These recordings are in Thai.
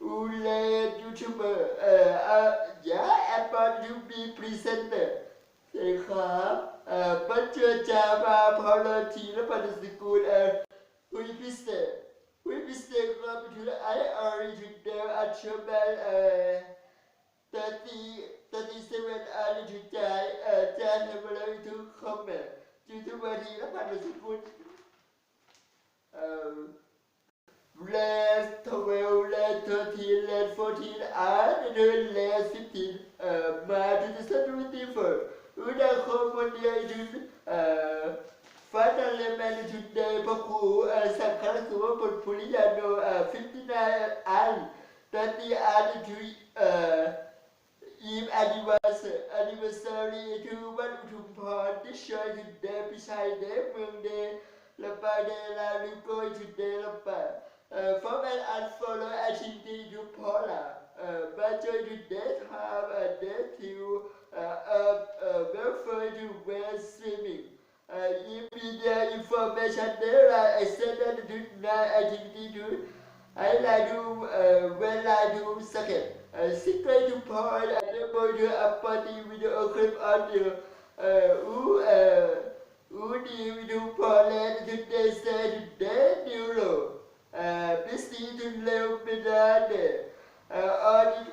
พอยดูยูทูบเอ่ออูเลยูทูบเบอร์เอ่อเอ่อยาแอปเปิลยูบีพรีเซนเตอร์ใช่ครับเอ่อปัจเจอจามาพอลทีและปัจสกุลเอ่อคุยพิเศษคุยพิเศษครับทูไออาร์จูเดลอัชเชอร์แบนเอ่อ30 37อาริจูใจเอ่อจานเฮมเลอร์ทูคอมเมนต์จูทูบทีและปัจสกุล um, last 12, last 13, last 14, and then last 15, uh, March 2024. Una combination, uh, finally managed today พระครูเอ่อสังฆรักษุวบุตรภุริยาโนเอ่อ59 and 30 and to เอ่อ Eve anniversary anniversary to วัดอุทุมพรที่ช่วยถึงเดพิชัยเดเมืองเด La Padella Lugo today La Pa. Formal and solo activity you polar. Better you date have a date you prefer you wear swimming. Immediate information there are extended to activity to I like you uh, when I do second. Uh, secret to point and enable you a party video clip on you. Uh, who, uh, who do you do point and today say today you know. Eh, biz de idim levmedane. Eh, adil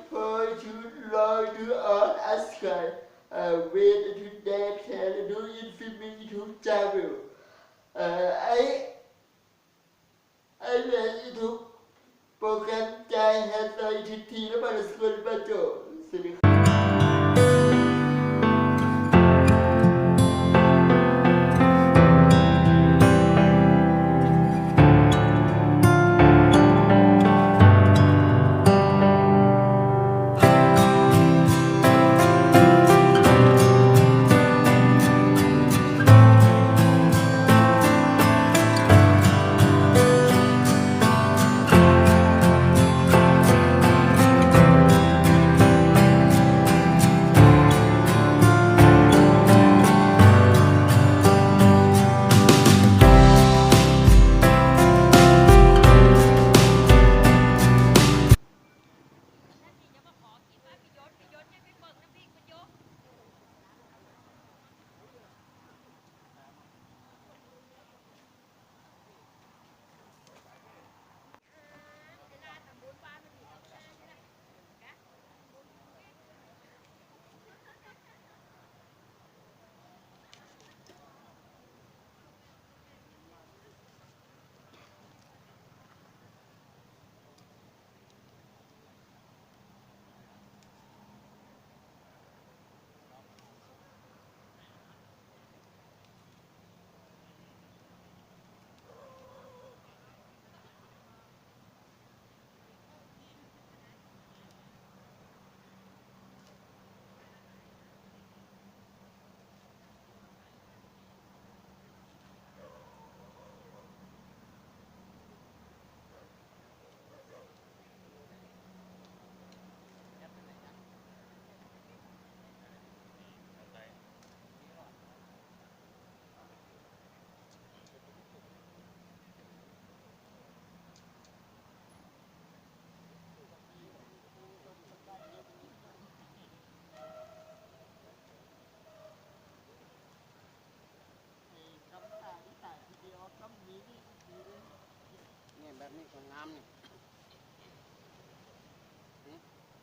นี่คนงามนี่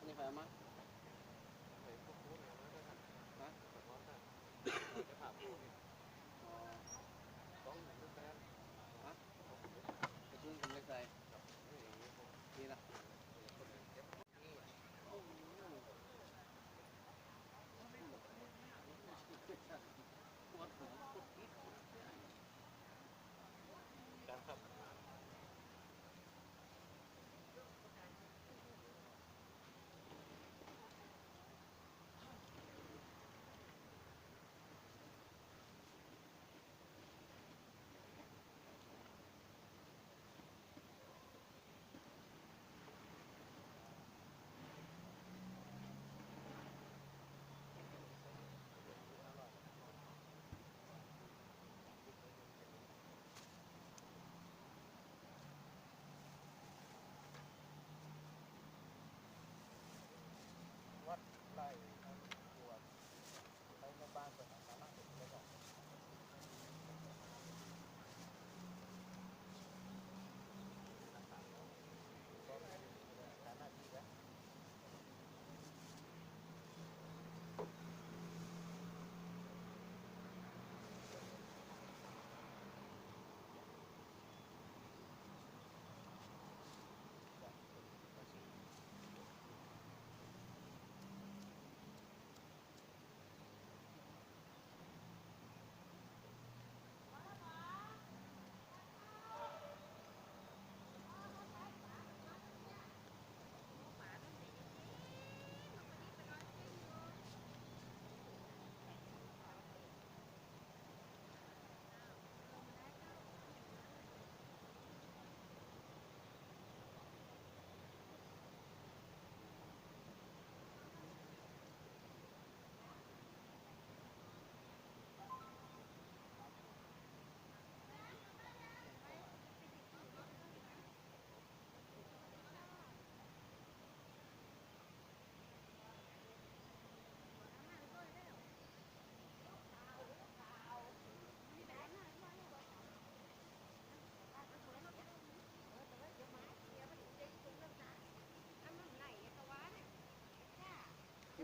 นี่ไฟมา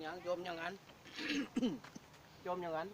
ย่างโยมอย่างนั้น โยมอย่างนั้น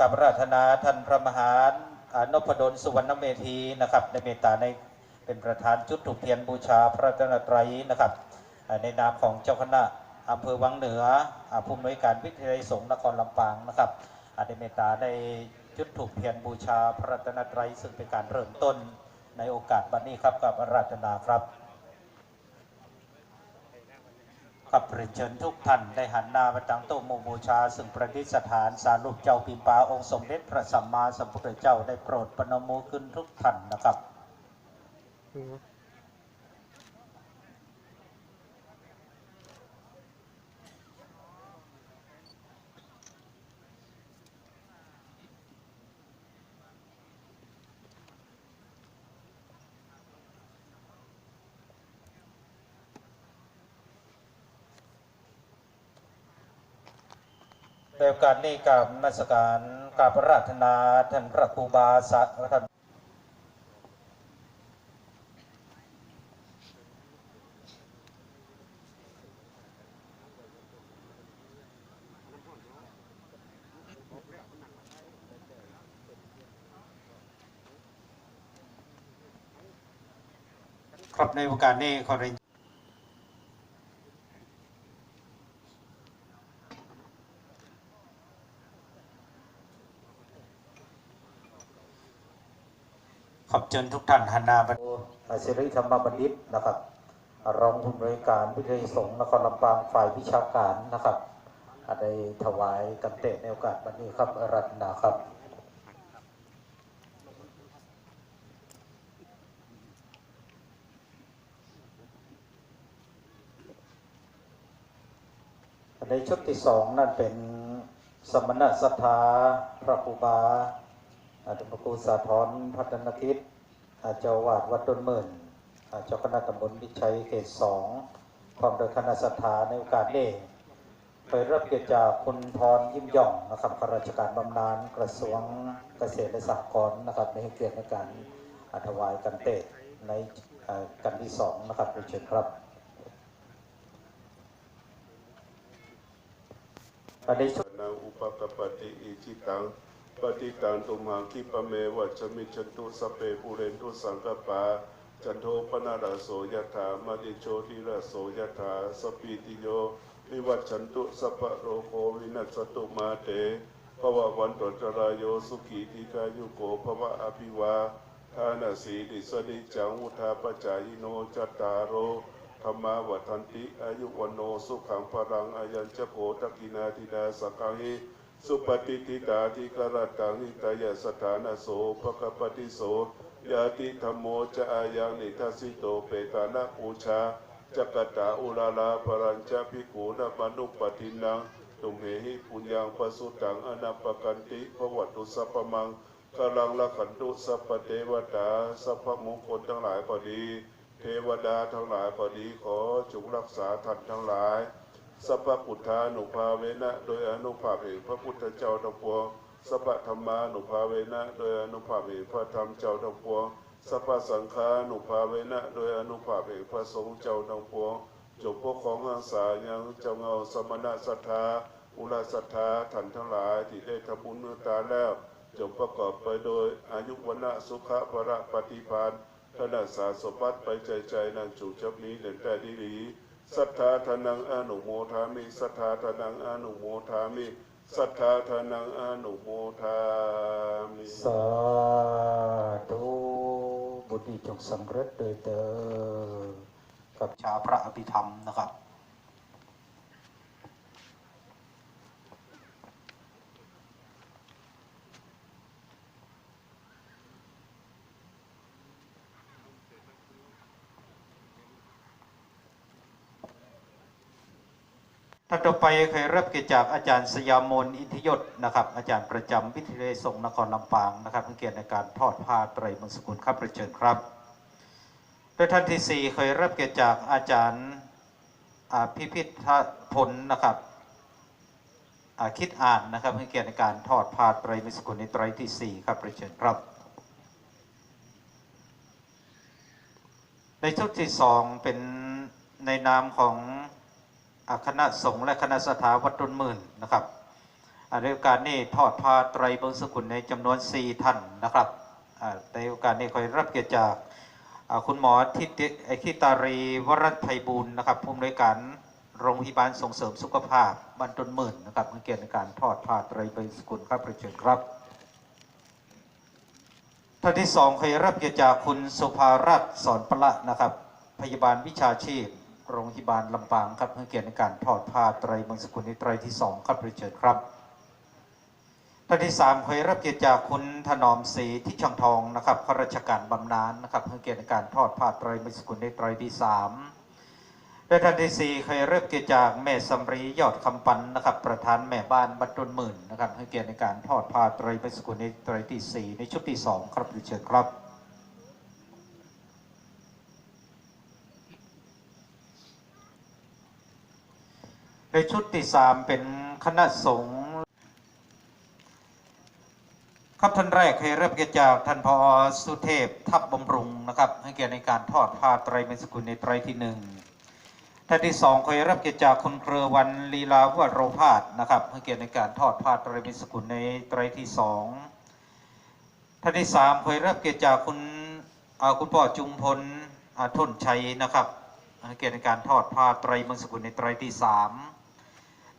กับราธนาท่านพระมหานพดลสุวรรณเมธีนะครับในเมตตาในเป็นประธานจุดถูกเทียนบูชาพระรัตนตรัยนะครับในนามของเจ้าคณะอำเภอวังเหนืออ่าผู้อำนวยการวิทยาลัยสงฆ์นครลำปางนะครับอ่าในเมตตาในจุดถูกเทียนบูชาพระรัตนตรัยซึ่งเป็นการเริ่มต้นในโอกาสบัดนี้ครับกับราธนาครับ กับเรินเชิญทุกท่านได้หันหน้ามาตั้งโต๊ะโมบูชา ซึ่งประดิษฐานสารูปเจ้าปิมปาองค์สมเด็จพระสัมมาสัมพุทธเจ้าได้โปรดปนมมือขึ้นทุกท่านนะครับ ในโอกาสนี้กับมัสการกับราธนาท่านพระครูบาสท่านครับในโอกาสนี้ขอเรียน เชิญทุกท่านหันหน้ามาดูสิริธรรมบัณฑิตนะครับ รองผู้บริการวิทยาสงฆ์นครลำปางฝ่ายวิชาการนะครับได้ถวายกันเตะในโอกาสวันนี้ครับอรัตนาครับในชุดที่สองนั่นเป็นสมณศรัทธาพระครูบาอาจารย์พระครูสาธรพัฒนกิจอา เจ้าวาดวัดต้นหมื่นเจ้าคณะตำบลวิชัยเขตสองพร้อมโดยคณะศรัทธาในโอกาสนี้ไปรับเกียรติจากคุณพรยิ้มย่องนะครับข้าราชการบำนาญกระทรวงเกษตรและสหกรณ์นะครับในเกียรติในการถวายกันเตะในกันที่สองนะครับเรียเชิญครับอันชุดนังอุปกปปติอิจิตัง ปฏิตังตุมหังคิปเมวัชมิชตุสเปปุเรนตุสังกปาจันโทปนาราโสยถามณิโชติราโสยถาสปีติโยวิวัชันตุสัพพะโรโควินัสสตุมาเตภวะวันตจรายโยสุขีติกายุโกภวะอภิวาทานาสีดิสนิจังวุธาปจายโนจัตตารโรธรรมาวัฏันติอายุวันโนสุขังพลังอายัญชโกตกินาธิดาสกังหิ สุปฏิทิตาธิกรตังหิตายสถานโสภคปฏิโสยาติธรรมโมจะอายังนิทัสิโตเปตานะปูชาจักตาอุลาลาปรัญจภิกขุนมนุปตินังตุมเหหิปุญญังปสุตังอนัปปกันติภวัตุสัพมังกลังละขันตุสัพเทวตาสัพมงคลทั้งหลายก็ดี เทวดาทั้งหลายก็ดีขอจงรักษาท่านทั้งหลาย สัพพุทธานุภาเวนะโดยอนุภาพแห่งพระพุทธเจ้าทั้งปวงสัพพธรรมานุภาเวนะโดยอนุภาพแห่งพระธรรมเจ้าทั้งปวงสัพพสังฆานุภาเวนะโดยอนุภาพแห่งพระสงฆ์เจ้าทั้งปวงจงปกของรักษายังเจ้าเงาสมณะศรัทธาอุลาศรัทธาท่านทั้งหลายที่ได้ทำบุญเมื่อตาแล้วจงประกอบไปโดยอายุวันะสุขะพระปฏิภาณธนาสาสมบัติไปใจใจนางจูจับนี้เด่นแต่ดีดี ศรัทธาทานังอนุโมทามิศรัทธาทานังอนุโมทามิศรัทธาทานังอนุโมทามิสาธุบุญนี้จงสำเร็จโดยเติมกับชาพระอภิธรรมนะครับ ท่านต่อไปเคยรับเกียรติจากอาจารย์สยามนอินทยศนะครับ อาจารย์ประจำวิทยาลัยสงฆ์นครลำปางนะครับเป็นเกียรติในการทอดผ้าไตรมงสกุลครับประเชิญครับโดยท่านที่สี่เคยรับเกียรติจากอาจารย์พิพิธพลนะครับคิดอ่านนะครับเป็นเกียรติในการทอดผ้าไตรมงสกุลในไตรที่สี่ครับประเชิญครับ ในชุดที่สองเป็นในนามของ คณะสงฆ์และคณะสถาวัดต้นหมื่นนะครับในโอกาสนี้ทอดผ้าไตรบงสกุลในจำนวน 4 ท่านนะครับในโอกาสนี้คอยรับเกียรติจากคุณหมอทิติไอทิตารีวรัตไพบูลนะครับผู้อำนวยการโรงพยาบาลส่งเสริมสุขภาพบ้านต้นหมื่นนะครับเป็นเกียรติในการทอดผ้าไตรบงสกุลครับประเชิญครับท่านที่สองเคยรับเกียรติจากคุณสุภารัตน์สอนประละนะครับ พยาบาลวิชาชีพ โรงพยาบาลลำปางครับให้เกียรติในการทอดผ้าไตรมังสกุลในไตรที่สองครับเรียนเชิญครับท่านที่สามเคยรับเกียรติจากคุณถนอมศรีที่ช่างทองนะครับข้าราชการบำนาญนะครับให้เกียรติในการทอดผ้าไตรมังสกุลในไตรที่สามและท่านที่สี่เคยรับเกียรติจากแม่สำรียอดคำปันนะครับ ประธานแม่บ้านบ้านต้นหมื่นนะครับให้เกียรติในการทอดผ้าไตรมังสกุลในไตรที่สี่ในชุดที่สองครับเรียนเชิญครับ ในชุดที่สามเป็นคณะสงฆ์ครับท่านแรกให้เริ่มเกียรติจากท่านพอสุเทพทัพบำรุงนะครับ ให้เกียรติในการทอดผ้าไตรเมสกุลในไตรที่หนึ่งท่านที่สองเคยรับเกียรติจากคุณเครือวันลีลาวโรพาสนะครับให้เกียรติในการทอดผ้าไตรเมสกุลในไตรที่สองท่านที่สามเคยรับเกียรติจากคุณอาคุณพ่อจุมพลอ่าทนชัยนะครับให้เกียรติในการทอดผ้าไตรเมสกุลในไตรที่สาม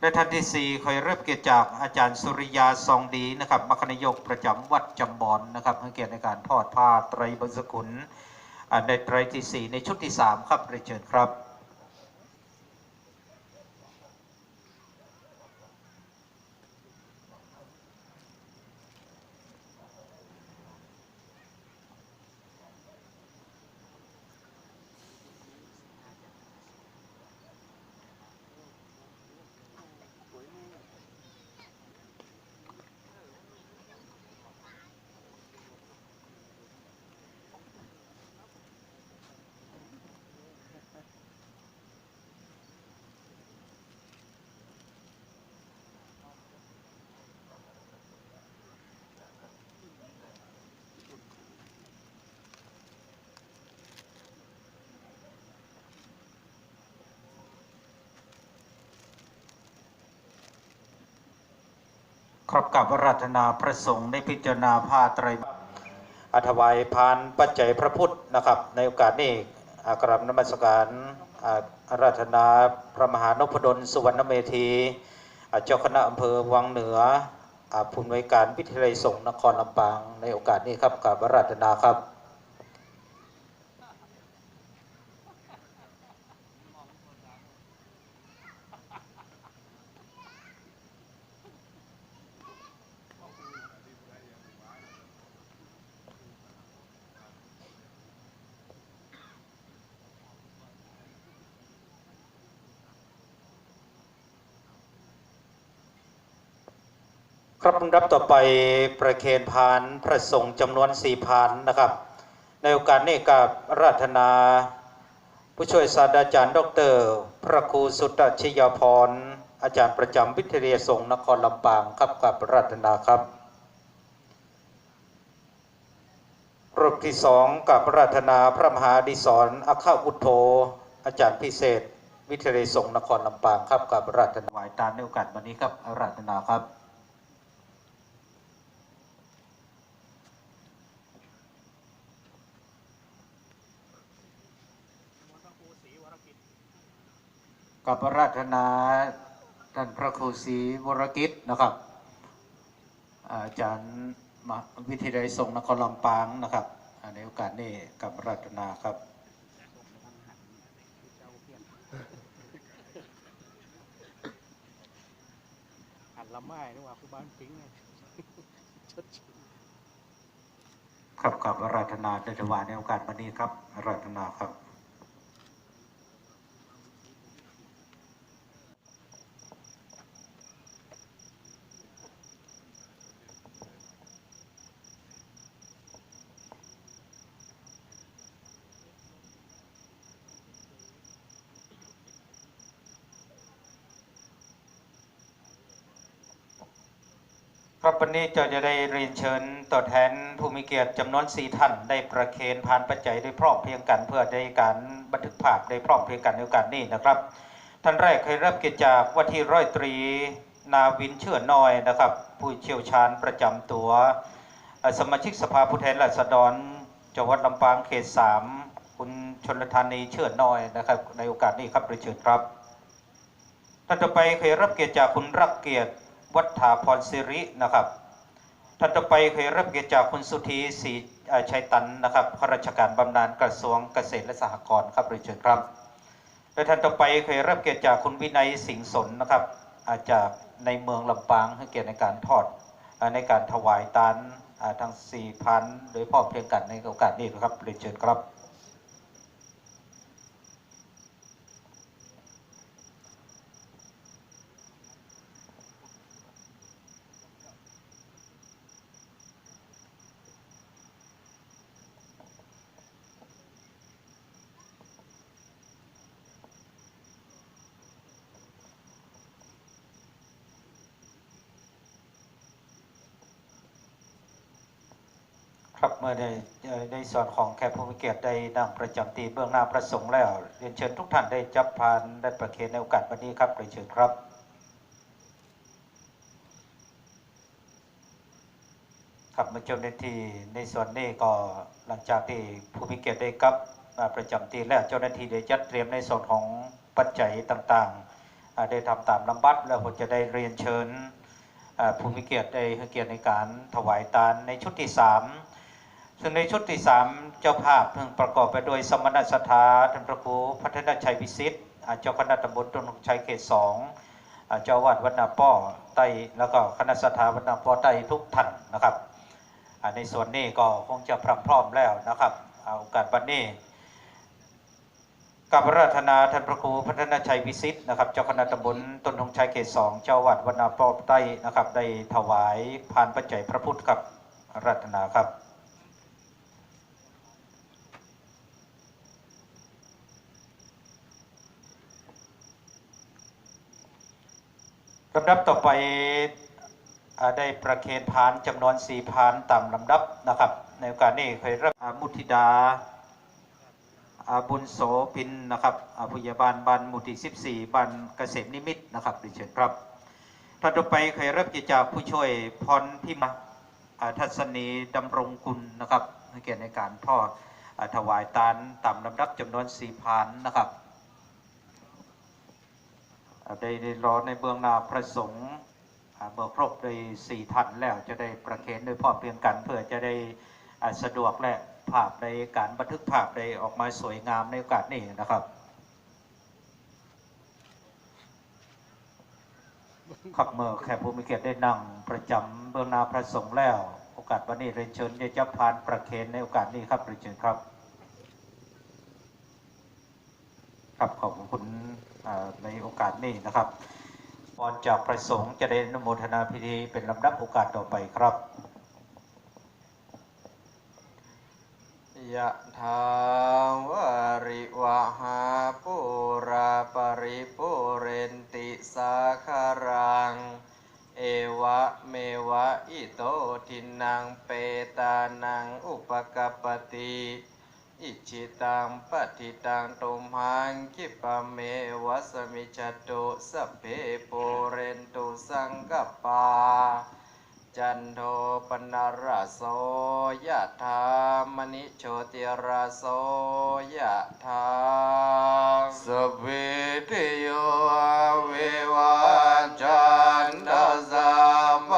และท่านที่สี่คอยเรับเกียรติจากอาจารย์สุริยาซองดีนะครับมคณายกประจำวัดจำบอนนะครับให้เกียรติในการทอดผ้าไตรบรรสกุลในไตรที่สี่ในชุดที่สามครับเรียนเชิญครับ ครับกับอาราธนาพระสงฆ์ได้พิจารณาผ้าไตรอัถวายพานปัจจัยพระพุทธนะครับ ในโอกาสนี้อากราบนมัสการอาอาราธนาพระมหานพดลสุวรรณเมธีเจ้าคณะอำเภอวังเหนืออผู้อำนวยการวิทยาลัยสงฆ์นครลำปางในโอกาสนี้ครับกับอารัธนาครับ ครับลำดับต่อไปประเคนพานพระสงฆ์จำนวนสี่พานนะครับ ในโอกาสนี้กับราธนา ผู้ช่วยศาสตราจารย์ ดร พระครูสุตตชยพร อาจารย์ประจำวิทยาสงฆ์นครลำปางครับกับราธนาครับรูปที่สองกับราธนาพระมหาดิศรอัคคอุทโธอาจารย์พิเศษ วิทยาสงฆ์นครลำปางครับกับราธนาไหวตามในโอกาสวันนี้ครับราธนาครับ กับพระราชนาท่านพระครูศรีวรกิจนะครับ อาจารย์มหาวิทยาลัยสงฆ์นครลำปางนะครับอ่าในโอกาสนี้กับพระราชนาครับหันลำไม้นี่ว่าคือบ้านปิ้งเนี่ยชดครับกับพระราชนาได้ถวายในโอกาสวันนี้ครับพระราชนาครับ ครั บวันนี้เราจะได้เรียนเชิญตัวแทนผู้มีเกียรติจำนวนสี่ท่านได้ประเคนพานปัจจัยได้พร้อมเพียงกัน เพื่อได้การบันทึกภาพได้พร้อมเพียงกันในโอกาสนี้นะครับ ท่านแรกเคยรับเกียรติจากว่าที่ร้อยตรีนาวินเชื่อน้อยนะครับ ผู้เชี่ยวชาญประจำตัว สมาชิกสภาผู้แทนราษฎรจังหวัดลำปางเขตสามคุณชนลธานีเชื่อน้อยนะครับ ในโอกาสนี้ครับเรียนเชิญครับท่านต่อไปเคยรับเกียรติจากคุณรักเกียรติ วัฒาพรศิรินะครับท่านต่อไปเคยรับเกียรติจากคุณสุธีศรีชัยตันนะครับข้าราชการบำนาญกระทรวงเกษตรและสหกรณ์ครับเรียนเชิญครับและท่านต่อไปเคยรับเกียรติจากคุณวินัยสิงห์สนนะครับอาจากในเมืองลำปางให้เกียรติในการทอดในการถวายตานทั้งสี่พันโดยพ่อเพียงกันในโอกาสนี้นะครับเรียนเชิญครับ ครับเมื่อได้เอ่อในส่วนของแขกผู้มีเกียรติได้นั่งประจำตีเบื้องหน้าพระสงฆ์แล้วเรียนเชิญทุกท่านได้จับพานได้ประเคนในโอกาสวันนี้ครับเรียนเชิญครับครับมาจ้าหน้าที่ในส่วนนี้ก็หลังจากที่ผู้มีเกียรติได้กับมาประจำตีแล้วเจ้าหน้าที่ได้จัดเตรียมในส่วนของปัจจัยต่างๆ ได้ทำตามลำบัดแล้วผมจะได้เรียนเชิญผู้มีเกียรติได้ให้เกียรติในการถวายทานในชุดที่สาม ซึ่งในชุดที่สามเจ้าภาพเพิ่งประกอบไปด้วยสมณสถาท่านพระครูพัฒนชัยวิสิทธิ์เจ้าคณะตำบลต้นชัยเขตสองเจ้าวาดวัดนาป้อไต้แล้วก็คณะสถาวัดนาป้อไต้ทุกท่านนะครับในส่วนนี้ก็คงจะพร้อมพร้อมแล้วนะครับเอาโอกาสวันนี้กับราธนาท่านพระครูพัฒนชัยวิสิทธิ์นะครับเจ้าคณะตำบลต้นทงชัยเขตสองเจ้าวัดวัดนาปอใต้นะครับได้ถวายพานปัจจัยพระพุทธกับรัตนาครับ ลำดับต่อไปได้ประเคนพานจำนวนสี่พานตามลำดับนะครับ ในโอกาสนี้เคยรับอ่ามุทิดาอาบุญโสพินนะครับอาพยาบาลบ้านมุติ 14บ้านเกษมนิมิตนะครับดิเชิญครับท่านต่อไปเคยรับเกียรติจากผู้ช่วยพรพิมาอาทัศนีดำรงกุลนะครับเกี่ยรติในการทอดอ่าถวายตานตามลำดับจำนวนสี่พานนะครับ ได้ได้รอในเบื้องหน้าพระสงฆ์เมื่อครบได้สี่ท่านแล้วจะได้ประเคนโดยพร้อเพียงกัน เพื่อจะได้สะดวกและภาพในการบันทึกภาพได้ออกมาสวยงามในโอกาสนี้นะครับขับเมื่อแขกผู้มีเกียรติได้นั่งประจำเบื้องหน้าพระสงฆ์แล้ว โอกาสวันนี้เรียนเชิญยจับพานประเคนในโอกาสนี้ครับเรียนเชิญครับ ครับขอบคุณ ในโอกาสนี้นะครับพรจากพระสงฆ์จะได้นุโมทนาพิธีเป็นลำดับโอกาสต่อไปครับยะทาวาริวะหาปุราปริปุเรนติสาคารัง เอวะเมวะอิโตทินังเปตานังอุปกปติ อิจิตังปฏิตังตุมหังคิปะเมวะสมิจจตุสัพเพปุเรนตุสังกปา จันโทปนารโสยะธามณิโชติรสโสยะธาสเพติโยเววัจจันตสัม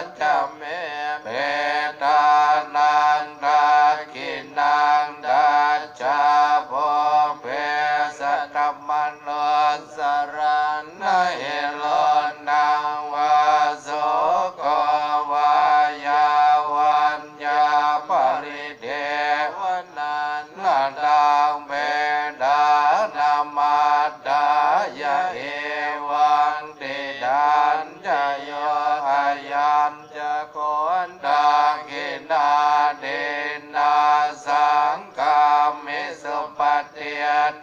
ขั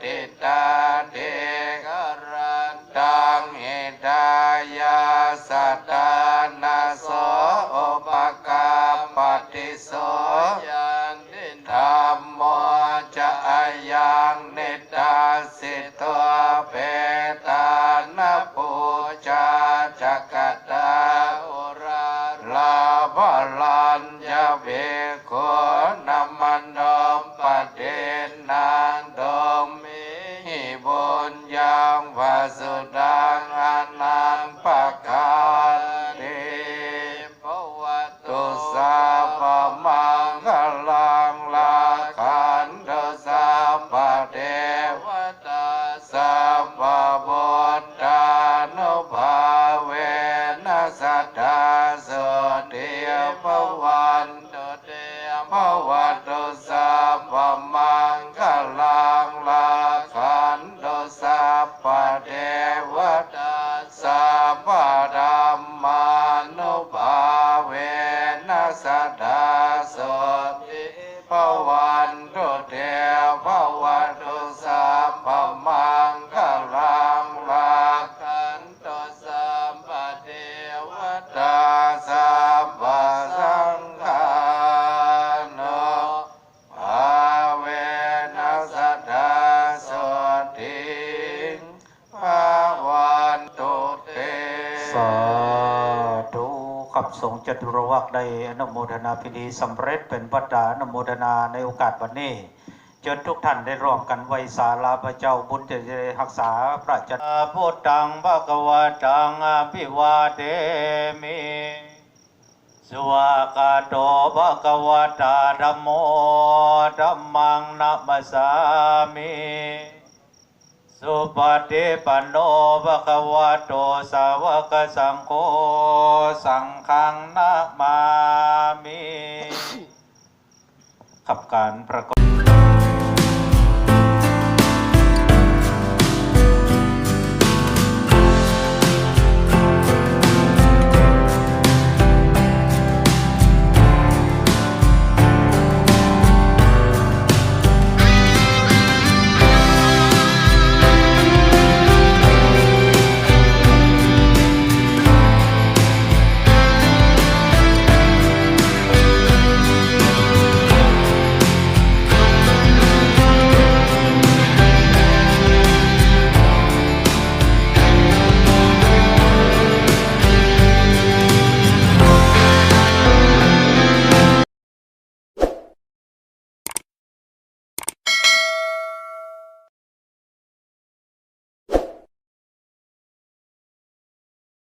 ติตาเดกรันตังหิดายาสัตตานาโสอปกาปฏิโสยา สงฆ์จตุรวักได้อนโมทนาพิธีสำเร็จเป็นปัตตาอนโมทนาในโอกาสวันนี้เชิญทุกท่านได้ร่วมกันไว้สาลาพระเจ้าบุญจะได้รักษาพระจันทร์พุทธังภะคะวะตังอภิวาเทมิสวากาโตภะคะวะตาธัมโมธัมมังนัมสสามิสุปฏิปันโนภะคะวะโตสาวกสังโฆสัง คังนามามิขับการประกอบ